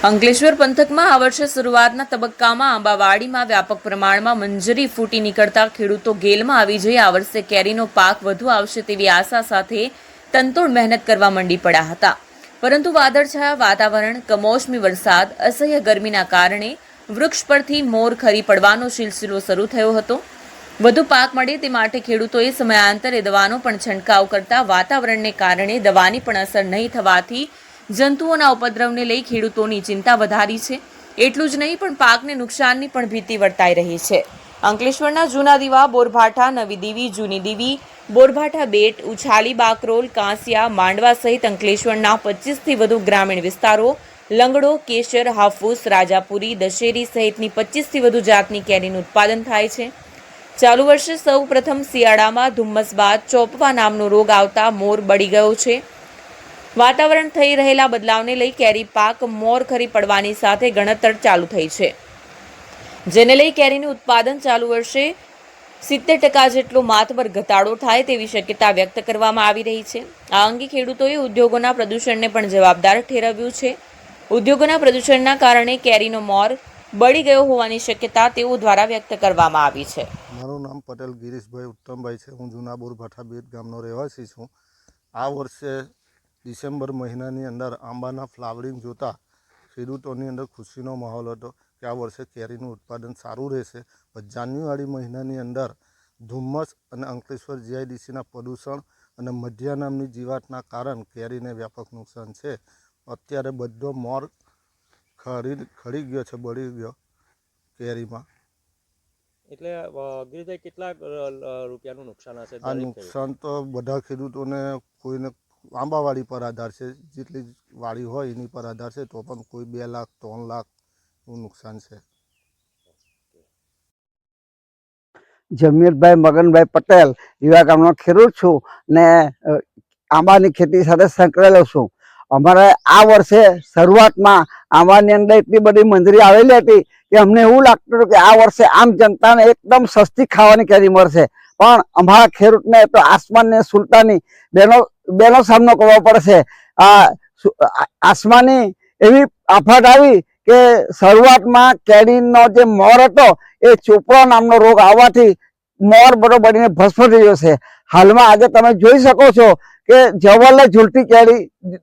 અંકલેશ્વર પંથકમાં આ વર્ષે શરૂઆતના તબક્કામાં આંબાવાડીમાં વ્યાપક પ્રમાણમાં મંજરી ફૂટી નીકળતા ખેડૂતો ગેલમાં આવી જઈ આ વર્ષે કેરીનો પાક વધુ આવશે તેવી આશા સાથે તંતોડ મહેનત કરવા મંડી પડ્યા હતા. પરંતુ વાદળછાયા વાતાવરણ, કમોસમી વરસાદ, અસહ્ય ગરમીના કારણે વૃક્ષ પરથી મોર ખરી પડવાનો સિલસિલો શરૂ થયો હતો. વધુ પાક મળે તે માટે ખેડૂતોએ સમયાંતરે દવાનો પણ છંટકાવ કરતા વાતાવરણને કારણે દવાની પણ અસર નહીં થવાથી જંતુઓના ઉપદ્રવને લઈ ખેડૂતોની ચિંતા વધારી છે. એટલું જ નહીં, પણ પાકને નુકસાનની પણ ભીતિ વર્તાઈ રહી છે. અંકલેશ્વરના જૂના દીવા, બોરભાઠા, નવી દીવી, જૂની દીવી, બોરભાઠા બેટ, ઉછાલી બાકરોલ, કાંસિયા, માંડવા સહિત અંકલેશ્વરના પચીસથી વધુ ગ્રામીણ વિસ્તારો, લંગડો, કેશર, હાફૂસ, રાજાપુરી, દશેરી સહિતની પચીસથી વધુ જાતની કેરીનું ઉત્પાદન થાય છે. ચાલુ વર્ષે સૌ પ્રથમ શિયાળામાં ધુમ્મસ બાદ ચોપવા નામનો રોગ આવતા મોર બળી ગયો છે. વાતાવરણ થઈ રહેલા બદલાવને લઈ કેરી પાક મોર ખરી પડવાની સાથે ગણતર ચાલુ થઈ છે. જેને લઈ કેરીનું ઉત્પાદન ચાલુ વર્ષે સિત્તેર ટકા જેટલો માતબર ઘટાડો થાય તેવી શક્યતા વ્યક્ત કરવામાં આવી રહી છે. આ અંગે ખેડૂતોએ ઉદ્યોગોના પ્રદૂષણને પણ જવાબદાર ઠેરવ્યું છે. ઉદ્યોગોના પ્રદૂષણના કારણે કેરીનો મોર બળી ગયો હોવાની શક્યતા તેઓ દ્વારા વ્યક્ત કરવામાં આવી છે. મારું નામ પટેલ ગિરીશભાઈ ઉત્તમભાઈ છે. હું જૂનાબોર ભાઠાબેટ ગામનો રહેવાસી છું. આ વર્ષે ડિસેમ્બર મહિનાની અંદર આંબાના ફ્લાવરિંગ જોતા ખેડૂતોની અંદર ખુશીનો માહોલ હતો કે આ વર્ષે કેરીનું ઉત્પાદન સારું રહેશે. પણ જાન્યુઆરી મહિનાની અંદર ધુમ્મસ અને અંકલેશ્વર જીઆઈડીસીના પ્રદૂષણ અને મધ્યા નામની જીવાતના કારણ કેરીને વ્યાપક નુકસાન છે. અત્યારે બધો મોર ખરી ખરી ગયો છે બળી ગયો કેરીમાં. એટલે અ, કેટલા રૂપિયાનું નુકસાન હશે આ નુકસાન તો બધા ખેડૂતોને કોઈને આંબાવાડી પર આધાર છે. જેટલી વાડી હોય એની પર આધાર છે, તો પણ કોઈ બે લાખ, ત્રણ લાખનું નુકસાન છે. જમીરભાઈ, મગનભાઈ પટેલ યુવા ગામનો ખેડૂત છું ને આંબાની ખેતી સાથે સંકળાયેલો છું. અમારે આ વર્ષે શરૂઆતમાં આંબાની અંદર એટલી બધી મંજરી આવેલી હતી કે અમને એવું લાગતું હતું કે આ વર્ષે આમ જનતાને એકદમ સસ્તી ખાવાની કેરી મળશે. પણ અમારા ખેડૂતને તો આસમાનને સુલતાની બેનો બેનો સામનો કરવો પડશે. આ આસમાની એવી આફત આવી કે શરૂઆતમાં કેરીનો જે મોર હતો, એ ચોપડા નામનો રોગ આવવાથી મોર બનીને ભસ્મ થઈ ગયો છે. હાલમાં આજે તમે જોઈ શકો છો કે જવલ્લે ઝૂલતી કેરી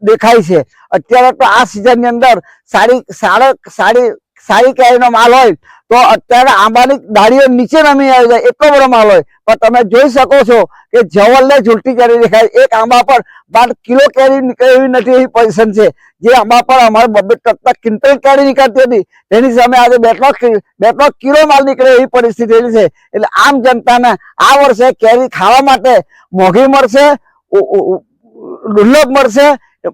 દેખાય છે. અત્યારે તો આ સિઝનની અંદર સારી સારો સારી સારી કેરીનો માલ હોય. તો અત્યારે આંબાની દાળીઓ નીચે નમી આવી જાય, એટલો બધો માલ હોય. પણ તમે જોઈ શકો છો કે જવલને ઝૂલતી કેરી દેખાય. એક આંબા પર બાર કિલો કેરી નીકળે એવી નથી એવી પોઝિશન છે. જે આંબા પર અમારે બબે કરતા ક્વિન્ટલ કેરી નીકળતી હતી. તેની સામે આજે બે ત્રણ બે ત્રણ કિલો માલ નીકળે એવી પરિસ્થિતિ છે. એટલે આમ જનતાને આ વર્ષે કેરી ખાવા માટે મોંઘી મળશે દુર્લભ મળશે.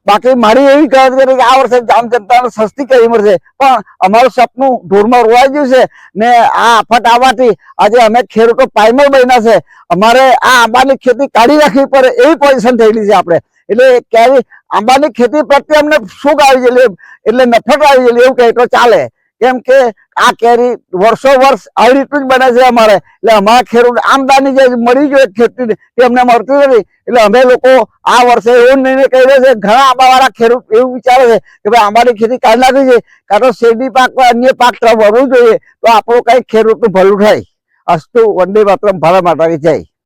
બાકી મારી એવી ગણતરી કરી કે આ વર્ષે આમ જનતાને સસ્તી કરી મળશે. પણ અમારું સપનું ઢોરમાં રોવાઈ ગયું છે ને આ આફત આવવાથી આજે અમે ખેડૂતો પાયમલ બન્યા છે. અમારે આ આંબાની ખેતી કાઢી રાખવી પડે એવી પોઝિશન થયેલી છે આપણે. એટલે ક્યારે આંબાની ખેતી પ્રત્યે અમને સુખ આવી ગયેલી એટલે નફરત આવી ગયેલી એવું કહે તો ચાલે. કેમ કે આ કેરી વર્ષો વર્ષ આવી રીતનું જ બને છે અમારે. એટલે અમારા ખેડૂત આમદાની જે મળી જોઈએ ખેતી તે અમને મળતી નથી. એટલે અમે લોકો આ વર્ષે એવો નિર્ણય કર્યો છે, ઘણા આંબાવાળા ખેડૂત એવું વિચારે છે કે ભાઈ આંબાની ખેતી કાઢી નાખી છે કાં તો શેરડી પાક અન્ય પાક તરફ વળવું જોઈએ, તો આપણું કઈ ખેડૂતનું ભલું થાય. અસ્તુ વંદે માત્ર ભારત માતા જય.